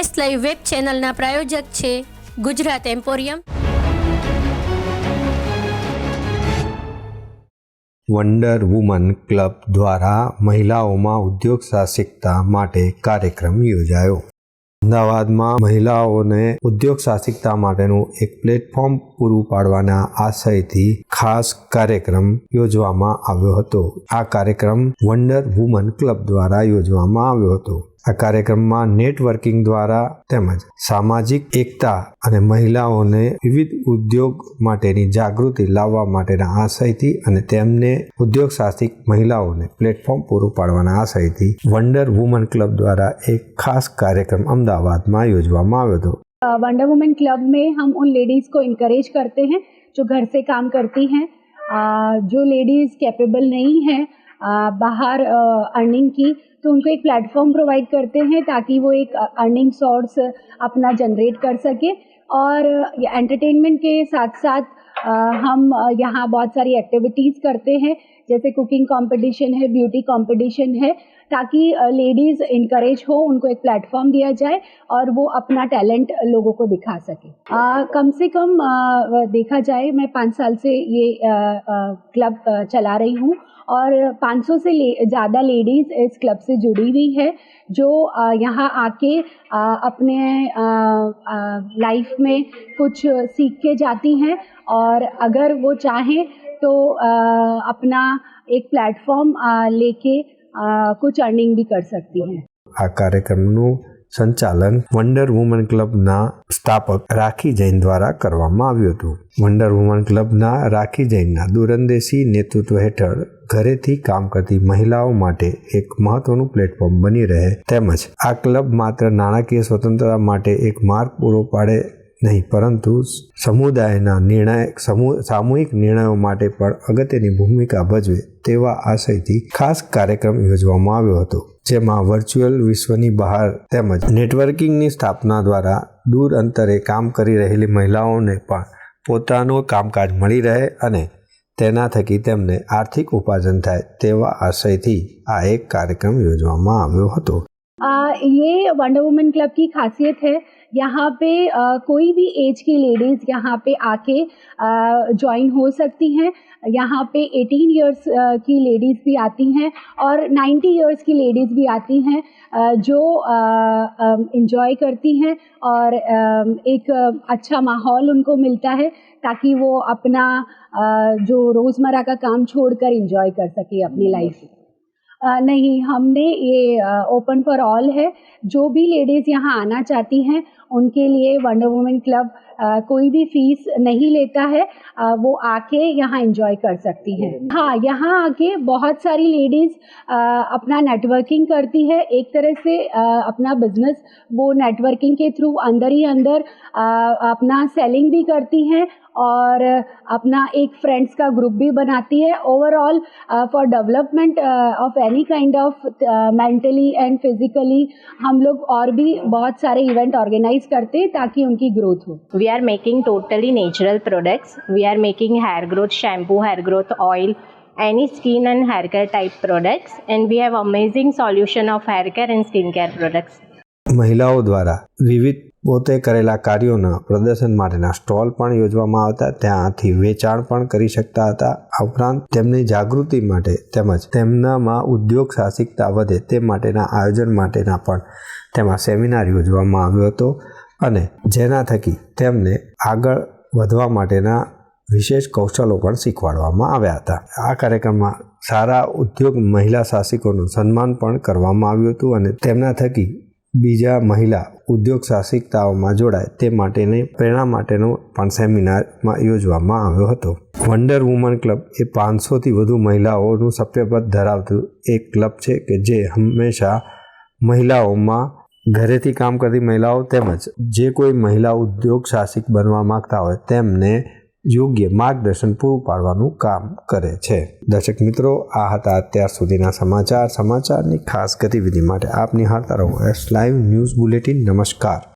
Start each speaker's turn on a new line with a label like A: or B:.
A: S live web ચેનલના પ્રાયોજક છે Gujarat emporium.
B: Wonder woman club દ્વારા મહિલાઓમાં ઉદ્યોગ સાહસિકતા માટે કાર્યક્રમ યોજાયો. અમદાવાદમાં મહિલાઓને ઉદ્યોગ સાહસિકતા માટેનું એક પ્લેટફોર્મ પૂરું પાડવાના આશયથી ખાસ કાર્યક્રમ યોજવામાં આવ્યો હતો. આ કાર્યક્રમ વન્ડર વુમન ક્લબ દ્વારા યોજવામાં આવ્યો હતો. આ કાર્યક્રમમાં નેટવર્કિંગ દ્વારા તેમજ સામાજિક એકતા અને મહિલાઓને વિવિધ ઉદ્યોગ માટેની જાગૃતિ લાવવા માટેના આશયથી અને તેમને ઉદ્યોગ સાહસિક મહિલાઓને પ્લેટફોર્મ પૂરું પાડવાના આશયથી વન્ડર વુમન ક્લબ દ્વારા એક ખાસ કાર્યક્રમ અમદાવાદમાં યોજવામાં આવ્યો હતો
C: वंडर वुमेन क्लब में हम उन लेडीज़ को इनकरेज करते हैं जो घर से काम करती हैं अ, जो लेडीज़ कैपेबल नहीं हैं अ, बाहर अर्निंग की तो उनको एक प्लेटफॉर्म प्रोवाइड करते हैं ताकि वो एक अर्निंग सोर्स अपना जनरेट कर सके। और एंटरटेनमेंट के साथ साथ हम यहाँ बहुत सारी एक्टिविटीज़ करते हैं। जैसे कुकिंग कंपटीशन है ब्यूटी कंपटीशन है। ताकि लेडीज़ इनकरेज हो उनको एक प्लेटफॉर्म दिया जाए और वो अपना टैलेंट लोगों को दिखा सके। अ, कम से कम अ, देखा जाए मैं पाँच साल से ये क्लब चला रही हूँ और 500 से ले ज़्यादा लेडीज़ इस क्लब से जुड़ी हुई है जो यहाँ आके अपने लाइफ में कुछ सीख के जाती हैं और अगर वो चाहें तो अपना एक प्लेटफॉर्म लेके कुछ अर्निंग भी कर सकती हैं
B: આ કાર્યક્રમનું સંચાલન વન્ડર વુમન ક્લબના સ્થાપક રાખી જૈન દ્વારા કરવામાં આવ્યું હતું વન્ડર વુમન ક્લબના રાખી જૈનના દૂરંદેશી નેતૃત્વ હેઠળ ઘરેથી કામ કરતી મહિલાઓ માટે એક મહત્વનું પ્લેટફોર્મ બની રહે તેમજ આ ક્લબ માત્ર નાણાકીય સ્વતંત્રતા માટે એક માર્ગ પૂરો પાડે નહીં, પરંતુ સમુદાયના નિર્ણાયક સમૂહ સામૂહિક નિર્ણયો માટે પણ અગત્યની ભૂમિકા ભજવે તેવા આશયથી ખાસ કાર્યક્રમ યોજવામાં આવ્યો હતો, જેમાં વર્ચ્યુઅલ વિશ્વની બહાર તેમજ નેટવર્કિંગની સ્થાપના દ્વારા દૂર અંતરે કામ કરી રહેલી મહિલાઓને પણ પોતાનું કામકાજ મળી રહે અને તેના થકી તેમને આર્થિક ઉપાર્જન થાય તેવા આશયથી આ એક કાર્યક્રમ યોજવામાં આવ્યો હતો.
C: आ, ये वंडर वुमेन क्लब की खासियत है। यहाँ पे अ, कोई भी एज की लेडीज़ यहाँ पे आके ज्वाइन हो सकती हैं। यहाँ पे 18 इयर्स की लेडीज़ भी आती हैं और 90 इयर्स की लेडीज़ भी आती हैं जो इंजॉय करती हैं और एक अच्छा माहौल उनको मिलता है ताकि वो अपना जो रोज़मर्रा का काम छोड़कर इंजॉय कर सके अपनी लाइफ अ, नहीं हमने ये ओपन फॉर ऑल है। जो भी लेडीज़ यहाँ आना चाहती हैं उनके लिए वंडर वुमेन क्लब अ, कोई भी फ़ीस नहीं लेता है अ, वो आके यहाँ एंजॉय कर सकती हैं। हाँ यहाँ आके बहुत सारी लेडीज़ अपना नेटवर्किंग करती है। एक तरह से अ, अपना बिज़नेस वो नेटवर्किंग के थ्रू अंदर ही अंदर अपना सेलिंग भी करती हैं और अपना एक फ्रेंड्स का ग्रुप भी बनाती है overall for development of any kind of mentally and physically हम लोग और भी बहुत सारे इवेंट ऑर्गेनाइज करते हैं ताकि उनकी ग्रोथ हो
D: We are making totally natural products. We are making hair growth shampoo, hair growth oil, any skin and hair care type products. And we have amazing solution of hair care and skin care products.
B: મહિલાઓ દ્વારા વિવિધ પોતે કરેલા કાર્યોના પ્રદર્શન માટેના stall પણ યોજવામાં આવતા, ત્યાંથી વેચાણ પણ કરી શકતા હતા. આ ઉપરાંત તેમની જાગૃતિ માટે તેમજ તેમનામાં ઉદ્યોગ સાહસિકતા વધે તે માટેના આયોજન માટેના પણ તેમાં સેમિનાર યોજવામાં આવ્યો હતો અને જેના થકી તેમને આગળ વધવા માટેના વિશેષ કૌશલો પણ શીખવાડવામાં આવ્યા હતા. આ કાર્યક્રમમાં સારા ઉદ્યોગ મહિલા સાહસિકોનું સન્માન પણ કરવામાં આવ્યું હતું અને તેમના થકી બીજા મહિલા ઉદ્યોગ સાહસિકતાઓમાં જોડાય તે માટેની પ્રેરણા માટેનો પણ સેમિનારમાં યોજવામાં આવ્યો હતો. વન્ડર વુમન ક્લબ એ પાંચસોથી વધુ મહિલાઓનું સભ્યપદ ધરાવતું એક ક્લબ છે કે જે હંમેશા મહિલાઓમાં ઘરેથી કામ કરતી મહિલાઓ તેમજ જે કોઈ મહિલા ઉદ્યોગ સાહસિક બનવા માગતા હોય તેમને યોગ્ય માર્ગદર્શન પૂરું પાડવાનું કામ કરે છે. દર્શક મિત્રો, આ હતા અત્યાર સુધીના સમાચાર. સમાચારની ખાસ ગતિવિધિ માટે આપ નિહાળતા રહો. એસ લાઈવ ન્યૂઝ બુલેટિન નમસ્કાર.